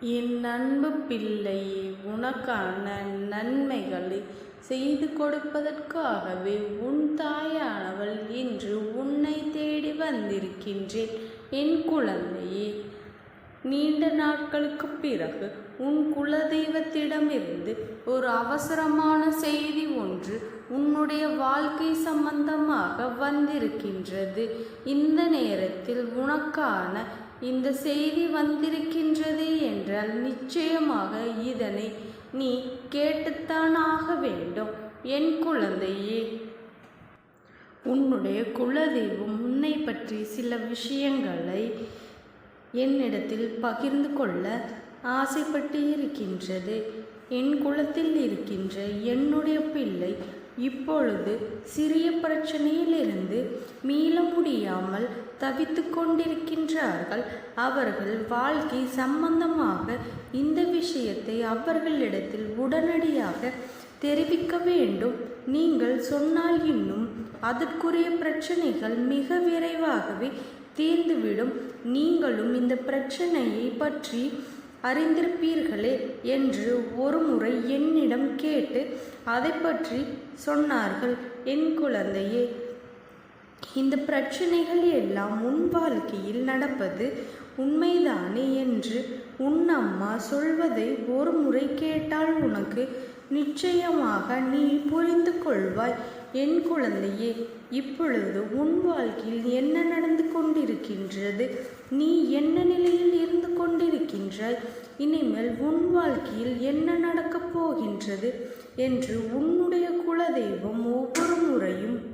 என் அன்பு பிள்ளையே உனக்கான நன்மைகளை செய்து கொடுப்பதற்காகவே உன் தாயானவள் இன்று உன்னை தேடி வந்திருக்கின்றேன். என் குழந்தையே நீண்ட நாட்களுக்குப் பிறகு உன் குலதெய்வத்திடமிருந்து ஒரு அவசரமான செய்தி ஒன்று உன்னுடைய வாழ்க்கை சம்பந்தமாக வந்திருக்கின்றது. இந்த நேரத்தில் உனக்கான இந்த செய்தி வந்திருக்கின்றது என்றால் நிச்சயமாக இதனை நீ கேட்டுத்தான் ஆக வேண்டும். என் குழந்தையே உன்னுடைய குலதெய்வம் உன்னை பற்றி சில விஷயங்களை என்னிடத்தில் பகிர்ந்து கொள்ள ஆசைப்பட்டு இருக்கின்றது. என் குலத்தில் இருக்கின்ற என்னுடைய பிள்ளை இப்பொழுது சிறிய பிரச்சனையிலிருந்து மீள முடியாமல் தவித்து கொண்டிருக்கின்றார்கள். அவர்கள் வாழ்க்கை சம்பந்தமாக இந்த விஷயத்தை அவர்களிடத்தில் உடனடியாக தெரிவிக்க வேண்டும். நீங்கள் சொன்னால் இன்னும் அதற்குரிய பிரச்சனைகள் மிக விரைவாகவே தீர்ந்துவிடும். நீங்களும் இந்த பிரச்சனையை பற்றி அறிந்திருப்பீர்களே என்று ஒருமுறை என்னிடம் கேட்டு அதை பற்றி சொன்னார்கள். என் குழந்தையே இந்த பிரச்சனைகள் எல்லாம் உன் வாழ்க்கையில் நடப்பது உண்மைதானே என்று உன் அம்மா சொல்வதை ஒரு முறை கேட்டால் உனக்கு நிச்சயமாக நீ புரிந்து கொள்வாய். என் குழந்தையே இப்பொழுது உன் வாழ்க்கையில் என்ன நடந்து கொண்டிருக்கின்றது? நீ என்ன நிலையில் இருந்து கொண்டிருக்கின்றாய்? இனிமேல் உன் வாழ்க்கையில் என்ன நடக்கப் போகின்றது? என்று உன்னுடைய குலதெய்வம் ஒவ்வொரு முறையும்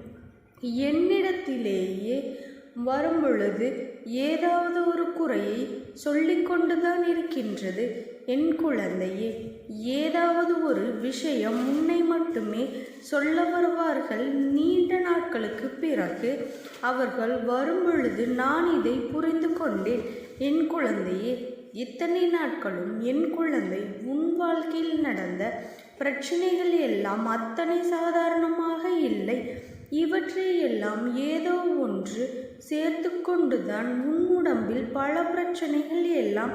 என்னிடத்திலேயே வரும்பொழுது ஏதாவது ஒரு குறையை சொல்லிக்கொண்டுதான் இருக்கின்றது. என் குழந்தையே ஏதாவது ஒரு விஷயம் உன்னை மட்டுமே சொல்ல வருவார்கள். நீண்ட நாட்களுக்கு பிறகு அவர்கள் வரும்பொழுது நான் இதை புரிந்து கொண்டேன். என் குழந்தையே இத்தனை நாட்களும் என் குழந்தை உன் வாழ்க்கையில் நடந்த பிரச்சனைகள் எல்லாம் அத்தனை சாதாரணமாக இல்லை. இவற்றையெல்லாம் ஏதோ ஒன்று சேர்த்து கொண்டுதான் உன் உடம்பில் பல பிரச்சனைகள் எல்லாம்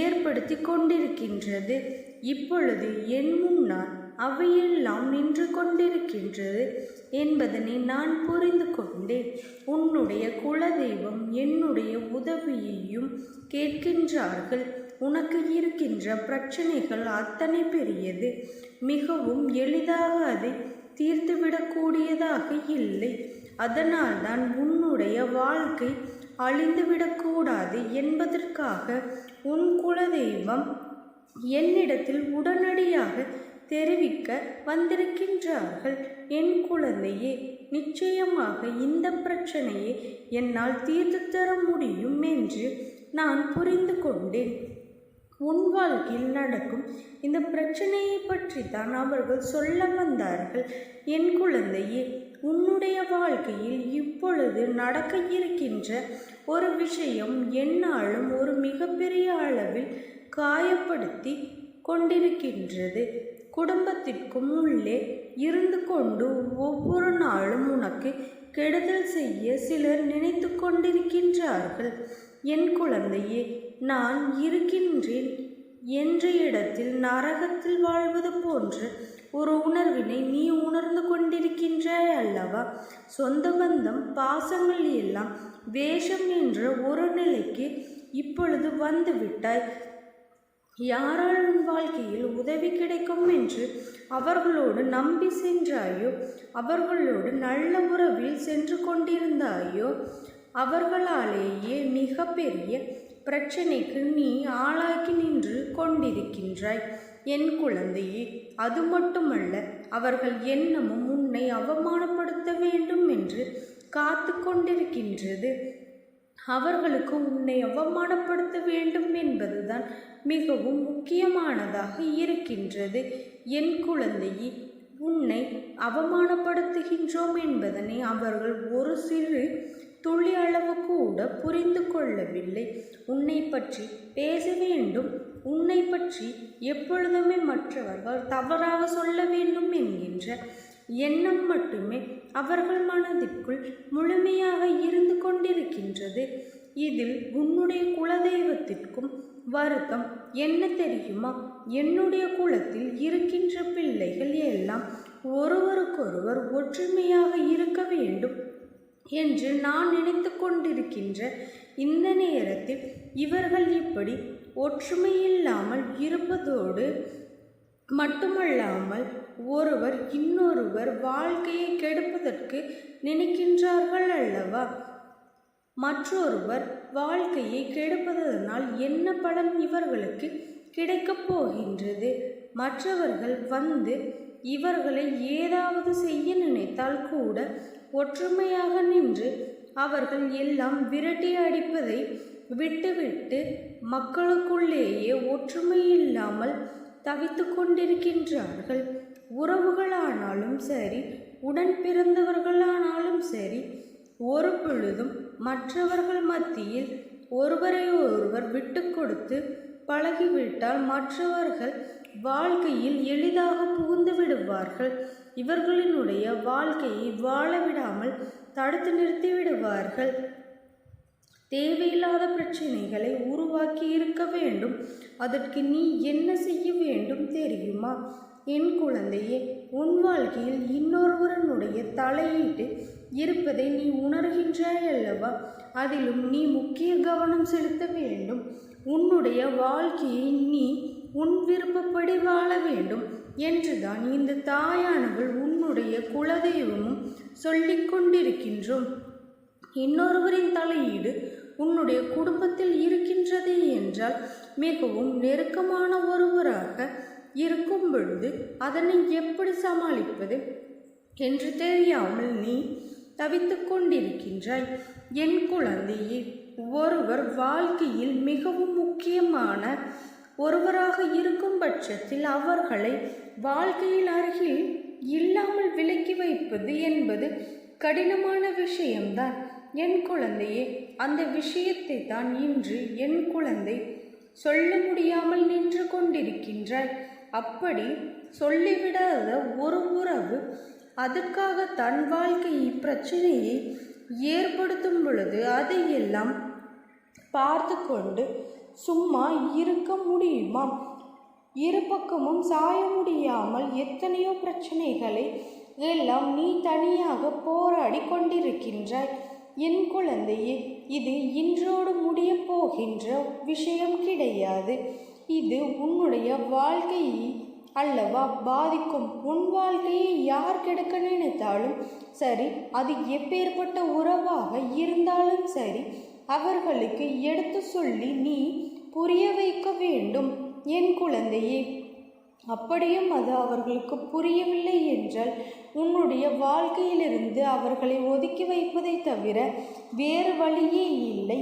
ஏற்படுத்தி கொண்டிருக்கின்றது. இப்பொழுது என் முன்னால் அவையெல்லாம் நின்று கொண்டிருக்கின்றது என்பதனை நான் புரிந்து கொண்டேன். உன்னுடைய குலதெய்வம் என்னுடைய உதவியையும் கேட்கின்றார்கள். உனக்கு இருக்கின்ற பிரச்சனைகள் அத்தனை பெரியது. மிகவும் எளிதாக அதை தீர்த்துவிடக்கூடியதாக இல்லை. அதனால்தான் உன்னுடைய வாழ்க்கை அழிந்துவிடக்கூடாது என்பதற்காக உன் குலதெய்வம் என்னிடத்தில் உடனடியாக தெரிவிக்க வந்திருக்கின்றார்கள். என் குழந்தையே நிச்சயமாக இந்த பிரச்சனையை என்னால் தீர்த்து தர முடியும் என்று நான் புரிந்து கொண்டேன் உன் வாழ்க்கையில் நடக்கும் இந்த பிரச்சனையை பற்றி தான் அவர்கள் சொல்ல வந்தார்கள். என் குழந்தையே உன்னுடைய வாழ்க்கையில் இப்பொழுது நடக்க இருக்கின்ற ஒரு விஷயம் என்னாலும் ஒரு மிகப்பெரிய அளவில் காயப்படுத்தி கொண்டிருக்கின்றது. குடும்பத்திற்கும் உள்ளே இருந்து கொண்டு ஒவ்வொரு நாளும் உனக்கு கெடுதல் செய்ய சிலர் நினைத்து கொண்டிருக்கின்றார்கள். என் குழந்தையே நான் இருக்கின்றேன். என்ற இடத்தில் நரகத்தில் வாழ்வது போன்ற ஒரு உணர்வினை நீ உணர்ந்து கொண்டிருக்கின்றாய் அல்லவா? சொந்த பந்தம் பாசங்கள் எல்லாம் வேஷம் என்ற ஒரு நிலைக்கு இப்பொழுது வந்துவிட்டாய். யாரால் உன் வாழ்க்கையில் உதவி கிடைக்கும் என்று அவர்களோடு நம்பி சென்றாயோ? அவர்களோடு நல்ல உறவில் சென்று கொண்டிருந்தாயோ? அவர்களாலேயே மிகப்பெரிய பிரச்சனைக்கு நீ ஆளாக்கி நின்று கொண்டிருக்கின்றாய். என் குழந்தையே அது மட்டுமல்ல அவர்கள் எண்ணமும் உன்னை அவமானப்படுத்த வேண்டும் என்று காத்து கொண்டிருக்கின்றது. அவர்களுக்கு உன்னை அவமானப்படுத்த வேண்டும் என்பதுதான் மிகவும் முக்கியமானதாக இருக்கின்றது. என் குழந்தையே உன்னை அவமானப்படுத்துகின்றோம் என்பதனை அவர்கள் ஒரு சிறு துளி அளவு கூட புரிந்து கொள்ளவில்லை. உன்னை பற்றி பேச வேண்டும். உன்னை பற்றி எப்பொழுதுமே மற்றவர்கள் தவறாக சொல்ல வேண்டும் என்கின்ற எண்ணம் மட்டுமே அவர்கள் மனதிற்குள் முழுமையாக இருந்து கொண்டிருக்கின்றது. இதில் உன்னுடைய குலதெய்வத்திற்கும் வருத்தம் என்ன தெரியுமா? என்னுடைய குலத்தில் இருக்கின்ற பிள்ளைகள் எல்லாம் ஒருவருக்கொருவர் ஒற்றுமையாக இருக்க வேண்டும். என்று நான் நினைத்து கொண்டிருக்கின்ற இந்த நேரத்தில் இவர்கள் இப்படி ஒற்றுமையில்லாமல் இருப்பதோடு மட்டுமல்லாமல் ஒருவர் இன்னொருவர் வாழ்க்கையை கெடுப்பதற்கு நினைக்கின்றார்கள் அல்லவா? மற்றொருவர் வாழ்க்கையை கெடுப்பதனால் என்ன பலன் இவர்களுக்கு கிடைக்கப் போகின்றது? மற்றவர்கள் வந்து இவர்களை ஏதாவது செய்ய நினைத்தால் கூட ஒற்றுமையாக நின்று அவர்கள் எல்லாம் விரட்டி அடிப்பதை விட்டுவிட்டு மக்களுக்குள்ளேயே ஒற்றுமை இல்லாமல் தவித்து கொண்டிருக்கின்றார்கள். உறவுகளானாலும் சரி உடன் பிறந்தவர்களானாலும் சரி ஒரு பொழுதும் மற்றவர்கள் மத்தியில் ஒருவரை ஒருவர் விட்டு கொடுத்து பழகிவிட்டால் மற்றவர்கள் வாழ்க்கையில் எளிதாக புகுந்து விடுவார்கள். இவர்களினுடைய வாழ்க்கையை வாழ விடாமல் தடுத்து நிறுத்திவிடுவார்கள். தேவையில்லாத பிரச்சனைகளை உருவாக்கி இருக்க வேண்டும். அதற்கு நீ என்ன செய்ய வேண்டும் தெரியுமா? என் குழந்தையே உன் வாழ்க்கையில் இன்னொருவரனுடைய தலையீட்டு இருப்பதை நீ உணர்கின்றாய் அல்லவா? அதிலும் நீ முக்கிய கவனம் செலுத்த வேண்டும். உன்னுடைய வாழ்க்கையை நீ உன் விருப்பப்படி வாழ வேண்டும். என்றுதான் இந்த தாயானவள் உன்னுடைய குலதெய்வமும் சொல்லிக் கொண்டிருக்கின்றோம். இன்னொருவரின் தலையீடு உன்னுடைய குடும்பத்தில் இருக்கின்றது என்றால் மிகவும் நெருக்கமான ஒருவராக இருக்கும் பொழுது அதனை எப்படி சமாளிப்பது? என்று தெரியாமல் நீ தவித்து கொண்டிருக்கின்றாய். என் குழந்தையே ஒருவர் வாழ்க்கையில் மிகவும் முக்கியமான ஒருவராக இருக்கும் பட்சத்தில் அவர்களை வாழ்க்கையில் அருகில் இல்லாமல் விலக்கி வைப்பது என்பது கடினமான விஷயம்தான். என் குழந்தையே அந்த விஷயத்தை தான் இன்று என் குழந்தை சொல்ல முடியாமல் நின்று கொண்டிருக்கின்றாய். அப்படி சொல்லிவிடாத ஒரு உறவு அதற்காக தன் வாழ்க்கை பிரச்சனையை ஏற்படுத்தும் பொழுது அதையெல்லாம் பார்த்து கொண்டு சும்மா இருக்க முடியுமா? இரு பக்கமும் சாய முடியாமல் எத்தனையோ பிரச்சனைகளை எல்லாம் நீ தனியாக போராடி கொண்டிருக்கின்றாய். என் குழந்தையே இது இன்றோடு முடியப் போகின்ற விஷயம் கிடையாது. இது உன்னுடைய வாழ்க்கையை அல்லவா பாதிக்கும். உன் வாழ்க்கையை யார் கெடுக்க நினைத்தாலும் சரி அது எப்பேற்பட்ட உறவாக இருந்தாலும் சரி அவர்களுக்கு எடுத்து சொல்லி நீ புரிய வைக்க வேண்டும் என் குழந்தையே. அப்படியும் அது அவர்களுக்கு புரியவில்லை என்றால் உன்னுடைய வாழ்க்கையிலிருந்து அவர்களை ஒதுக்கி வைப்பதை தவிர வேறு வழியே இல்லை.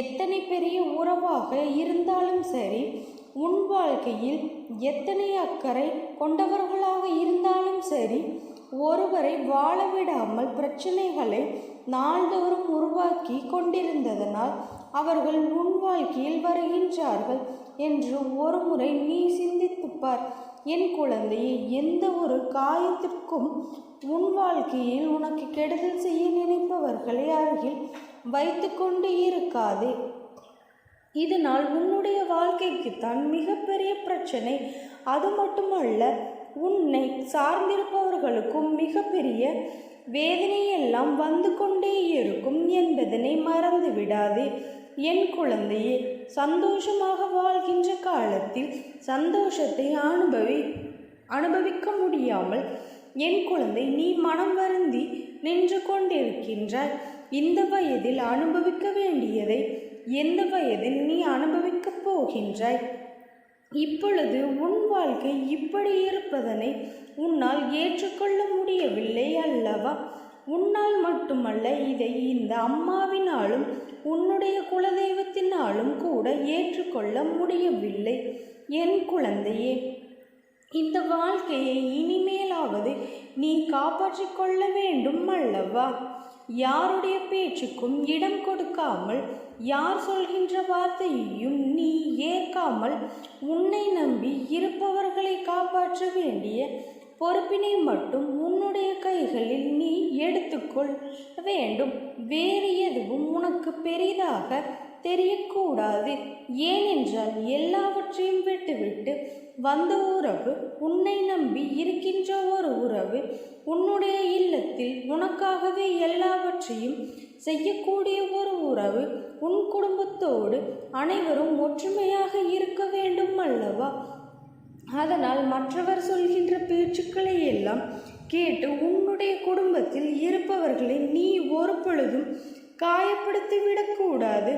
எத்தனை பெரிய உறவாக இருந்தாலும் சரி உன் வாழ்க்கையில் எத்தனை அக்கறை கொண்டவர்களாக இருந்தாலும் சரி ஒருவரை வாழவிடாமல் பிரச்சனைகளை நாள்தோறும் உருவாக்கி கொண்டிருந்ததனால் அவர்கள் உன் வாழ்க்கையில் வருகின்றார்கள் என்று ஒருமுறை நீ சிந்தித்துப்பார். என் குழந்தையை எந்த ஒரு காயத்திற்கும் உன் வாழ்க்கையில் உனக்கு கெடுதல் செய்ய நினைப்பவர்களை அருகில் வைத்துக்கொண்டு இருக்காதே. இதனால் உன்னுடைய வாழ்க்கைக்குத்தான் மிகப்பெரிய பிரச்சனை. அது மட்டுமல்ல உன்னை சார்ந்திருப்பவர்களுக்கும் மிகப்பெரிய வேதனையெல்லாம் வந்து கொண்டே இருக்கும் என்பதனை மறந்து விடாதே. என் குழந்தையே சந்தோஷமாக வாழ்கின்ற காலத்தில் சந்தோஷத்தை அனுபவி அனுபவிக்க முடியாமல் என் குழந்தை நீ மனம் வருந்தி நின்று கொண்டிருக்கின்றாய். இந்த வயதில் அனுபவிக்க வேண்டியதை எந்த வயதில் நீ அனுபவிக்கப் போகின்றாய்? இப்பொழுது உன் வாழ்க்கை இப்படி இருப்பதனை உன்னால் ஏற்றுக்கொள்ள முடியவில்லை அல்லவா? உன்னால் மட்டுமல்ல இதை இந்த அம்மாவினாலும் உன்னுடைய குலதெய்வத்தினாலும் கூட ஏற்றுக்கொள்ள முடியவில்லை. என் குழந்தையே இந்த வாழ்க்கையை இனிமேலாவது நீ காப்பாற்றிக் கொள்ள வேண்டும் அல்லவா? யாருடைய பேச்சுக்கும் இடம் கொடுக்காமல் யார் சொல்கின்ற வார்த்தையையும் நீ ஏற்காமல் உன்னை நம்பி இருப்பவர்களை காப்பாற்ற வேண்டிய பொறுப்பினை மட்டும் உன்னுடைய கைகளில் நீ எடுத்துக்கொள். வேண்டும். வேறு எதுவும் உனக்கு பெரிதாக தெரியக்கூடாது. ஏனென்றால் எல்லாவற்றையும் விட்டுவிட்டு வந்த உறவு உன்னை நம்பி இருக்கின்ற ஒரு உறவு உன்னுடைய இல்லத்தில் உனக்காகவே எல்லாவற்றையும் செய்யக்கூடிய ஒரு உறவு உன் குடும்பத்தோடு அனைவரும் ஒற்றுமையாக இருக்க வேண்டும் அல்லவா? அதனால் மற்றவர் சொல்கின்ற பேச்சுக்களை எல்லாம் கேட்டு உன்னுடைய குடும்பத்தில் இருப்பவர்களை நீ ஒரு பொழுதும் காயப்படுத்தி விடக்கூடாது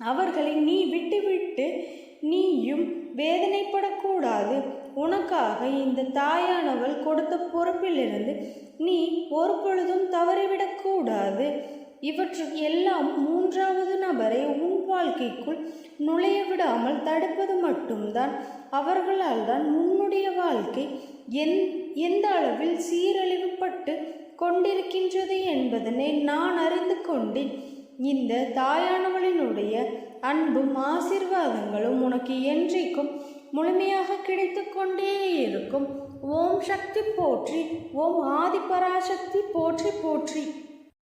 அவர்களை நீ விட்டுவிட்டு நீயும் வேதனைப்படக்கூடாது உனக்காக இந்த தாயானவள் கொடுத்த பொறுப்பிலிருந்து நீ ஒரு பொழுதும் தவறிவிடக்கூடாது இவற்றுக்கு எல்லாம் மூன்றாவது நபரை உன் வாழ்க்கைக்குள் நுழைய விடாமல் தடுப்பது மட்டும்தான். அவர்களால் தான் உன்னுடைய வாழ்க்கை எந் எந்த அளவில் சீரழிவுபட்டு கொண்டிருக்கின்றது என்பதனை நான் அறிந்து கொண்டேன். இந்த தாயானவளினுடைய அன்பும் ஆசீர்வாதங்களும் உனக்கு என்றைக்கும் முழுமையாக கிடைத்து கொண்டே இருக்கும். ஓம் சக்தி போற்றி ஓம் ஆதிபராசக்தி போற்றி போற்றி.